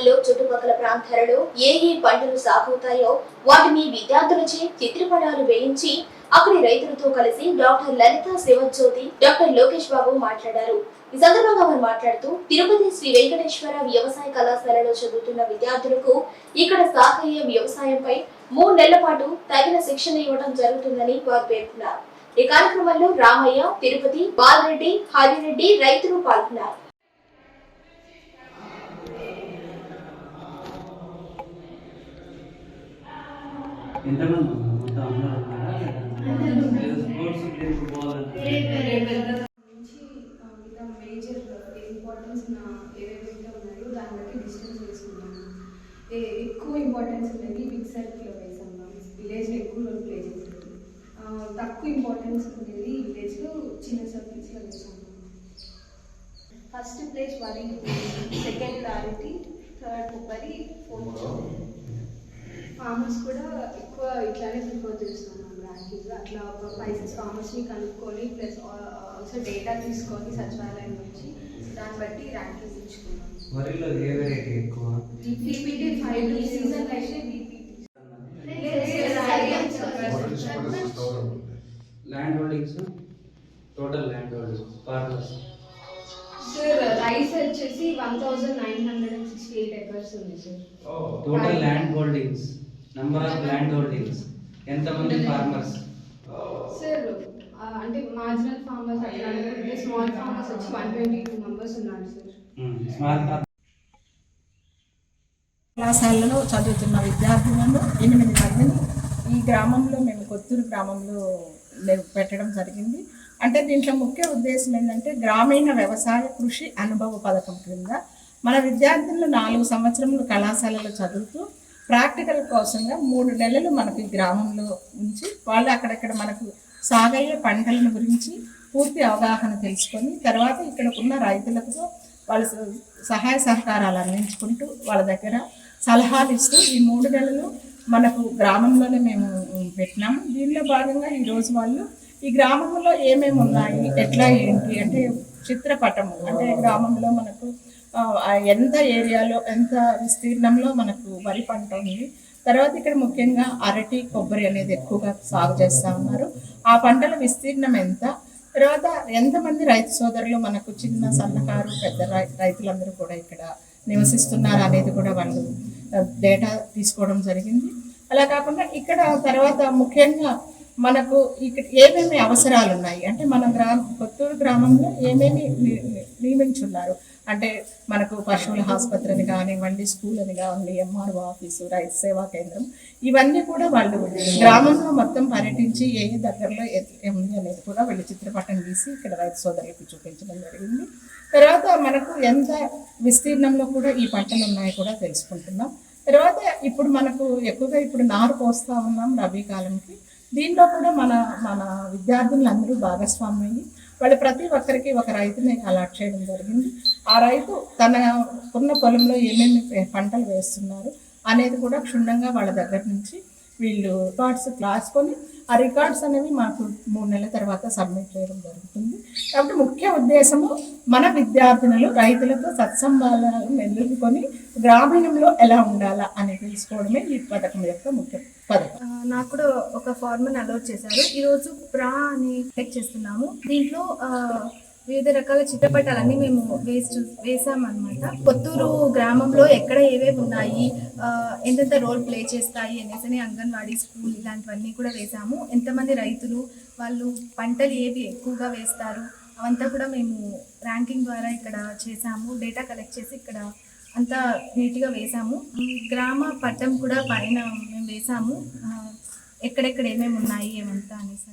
గ్రామాల్లో చుట్టుపక్కల ప్రాంతాలలో ఏ ఏ పంటలు సాగుతాయో వాటిని విద్యార్థులచే చిత్రపటాలు వేయించి అక్కడి రైతులతో కలిసి డాక్టర్ లలిత శివజ్యోతి డాక్టర్ లోకేష్ బాబు మాట్లాడారు. ఈ సందర్భంగా వారు మాట్లాడుతూ తిరుపతి శ్రీ వెంకటేశ్వర వ్యవసాయ కళాశాలలో చదువుతున్న విద్యార్థులకు ఇక్కడ సాగయ్య వ్యవసాయంపై మూడు నెలల పాటు తగిన శిక్షణ ఇవ్వడం జరుగుతుందని వారు పేర్కొన్నారు. ఈ కార్యక్రమంలో రామయ్య తిరుపతి బాలరెడ్డి హరిరెడ్డి రైతులు పాల్గొన్నారు. ఎంతమంది? మొత్తం అందరూ ఉన్నారా? స్పోర్ట్స్ ప్లేస్ పోవాలంటే ఇంపార్టెన్స్ ఉన్న ఏవైతే ఉన్నాయో దాన్ని బట్టి డిస్టెన్స్ వేసుకున్నాను ఏ ఎక్కువ ఇంపార్టెన్స్ ఉన్నది బిగ్ సర్కిల్లో వేసాం విలేజ్లో ఎక్కువ రోల్ ప్లే చేసేది. ఆ, తక్కువ ఇంపార్టెన్స్ ఉండేది విలేజ్లో చిన్న సర్కిల్స్లో వేసాం ఫస్ట్ ప్లేస్ వరి సెకండ్ అరటి థర్డ్ కొబ్బరి ఫోర్త్ ఫార్మర్స్ కూడా ఎక్కువ ఇట్లానే ప్రిఫర్ చేస్తున్నాం ర్యాంకింగ్ అట్లా ఒక ఫార్మర్స్ని కనుక్కొని ప్లస్ ఆల్సో డేటా తీసుకొని సచివాలయం నుంచి దాన్ని బట్టి ర్యాంకింగ్ ఇచ్చుకున్నాం. వరిలో ఏ వెరైటీ ఎక్కువ? పీపీటీ ఫైవ్ టు సీజన్ అయితే land holdings total land holdings farmers sir rice వచ్చేసి one thousand nine hundred and sixty eight acres ఉంది sir total land holdings number of land holdings ఎంతమంది ఫార్మర్స్ సార్ అంటే marginal farmers అట్లా అనుకుంటే small farmers వచ్చి one twenty two members ఉన్నారు sir smart farmer కళాశాలలో చదువుతున్న విద్యార్థులను ఎనిమిది మందిని ఈ గ్రామంలో మేము కొత్తూరు గ్రామంలో పెట్టడం జరిగింది. అంటే దీంట్లో ముఖ్య ఉద్దేశం ఏంటంటే గ్రామీణ వ్యవసాయ కృషి అనుభవ పథకం క్రింద మన విద్యార్థులు నాలుగు సంవత్సరములు కళాశాలలో చదువుతూ ప్రాక్టికల్ కోసంగా మూడు నెలలు మనకి గ్రామంలో ఉంచి వాళ్ళు అక్కడక్కడ మనకు సాగయ్యే పంటలను గురించి పూర్తి అవగాహన తెలుసుకొని తర్వాత ఇక్కడ ఉన్న రైతులకు వాళ్ళ సహాయ సహకారాలు అందించుకుంటూ వాళ్ళ దగ్గర సలహాలు ఇస్తూ ఈ మూడు నెలలు మనకు గ్రామంలోనే మేము పెట్టినాము. దీనిలో భాగంగా ఈరోజు వాళ్ళు ఈ గ్రామంలో ఏమేమి ఉన్నాయి ఎట్లా ఏంటి అంటే చిత్రపటము అంటే గ్రామంలో మనకు ఎంత ఏరియాలో ఎంత విస్తీర్ణంలో మనకు వరి పంట ఉంది. తర్వాత ఇక్కడ ముఖ్యంగా అరటి కొబ్బరి అనేది ఎక్కువగా సాగు చేస్తూ ఉన్నారు. ఆ పంటల విస్తీర్ణం ఎంత? తర్వాత ఎంతమంది రైతు సోదరులు మనకు చిన్న సన్నకారు పెద్ద రై- రైతులందరూ కూడా ఇక్కడ నివసిస్తున్నారు అనేది కూడా వాళ్ళు డేటా తీసుకోవడం జరిగింది. అలా కాకుండా ఇక్కడ తర్వాత ముఖ్యంగా మనకు ఇక్కడ ఏమేమి అవసరాలు ఉన్నాయి? అంటే మన గ్రామ కొత్తూరు గ్రామంలో ఏమేమి ని- నియమించున్నారు? అంటే మనకు పశువుల ఆసుపత్రి అని కానివ్వండి స్కూల్ అని కానివ్వండి ఎంఆర్ఓ ఆఫీసు రైతు సేవా కేంద్రం ఇవన్నీ కూడా వాళ్ళు గ్రామంలో మొత్తం పర్యటించి ఏ దగ్గరలో ఉంది అనేది కూడా వీళ్ళు చిత్రపటం గీసి ఇక్కడ రైతు సోదరులకు చూపించడం జరిగింది. తర్వాత మనకు ఎంత విస్తీర్ణంలో కూడా ఈ పంటలు ఉన్నాయో కూడా తెలుసుకుంటున్నాం. తర్వాత ఇప్పుడు మనకు ఎక్కువగా ఇప్పుడు నారు పోస్తా ఉన్నాం రబీ కాలంకి. దీనిలో కూడా మన మన విద్యార్థులందరూ భాగస్వామ్యం అయ్యి వాళ్ళు ప్రతి ఒక్కరికి ఒక రైతుని అలాట్ చేయడం జరిగింది. ఆ రైతు తన ఉన్న పొలంలో ఏమేమి పంటలు వేస్తున్నారు అనేది కూడా క్షుణ్ణంగా వాళ్ళ దగ్గర నుంచి వీళ్ళు రికార్డ్స్ రాసుకొని ఆ రికార్డ్స్ అనేవి మాకు మూడు నెలల తర్వాత సబ్మిట్ చేయడం జరుగుతుంది. కాబట్టి ముఖ్య ఉద్దేశము మన విద్యార్థినులు రైతులతో సత్సంబాలను నెల్లుకొని గ్రామీణంలో ఎలా ఉండాలా అని తెలుసుకోవడమే ఈ పథకం యొక్క ముఖ్య పథకం. నాకు కూడా ఒక ఫార్మర్ అలౌట్ చేశారు. ఈరోజు ప్రా అని టెక్ చేస్తున్నాము. దీంట్లో వివిధ రకాల చిత్రపటాలన్నీ మేము వేసి వేసామన్నమాట. కొత్తూరు గ్రామంలో ఎక్కడ ఏవేవి ఉన్నాయి? ఎంతెంత రోల్ ప్లే చేస్తాయి? అనేసి అంగన్వాడీ స్కూల్ ఇలాంటివన్నీ కూడా వేసాము. ఎంతమంది రైతులు వాళ్ళు పంటలు ఏవి ఎక్కువగా వేస్తారు? అవంతా కూడా మేము ర్యాంకింగ్ ద్వారా ఇక్కడ చేసాము. డేటా కలెక్ట్ చేసి ఇక్కడ అంతా నీట్గా వేసాము. గ్రామ పట్టం కూడా పైన మేము వేసాము. ఎక్కడెక్కడ ఏమేమి ఉన్నాయి ఏమంతా అనేసి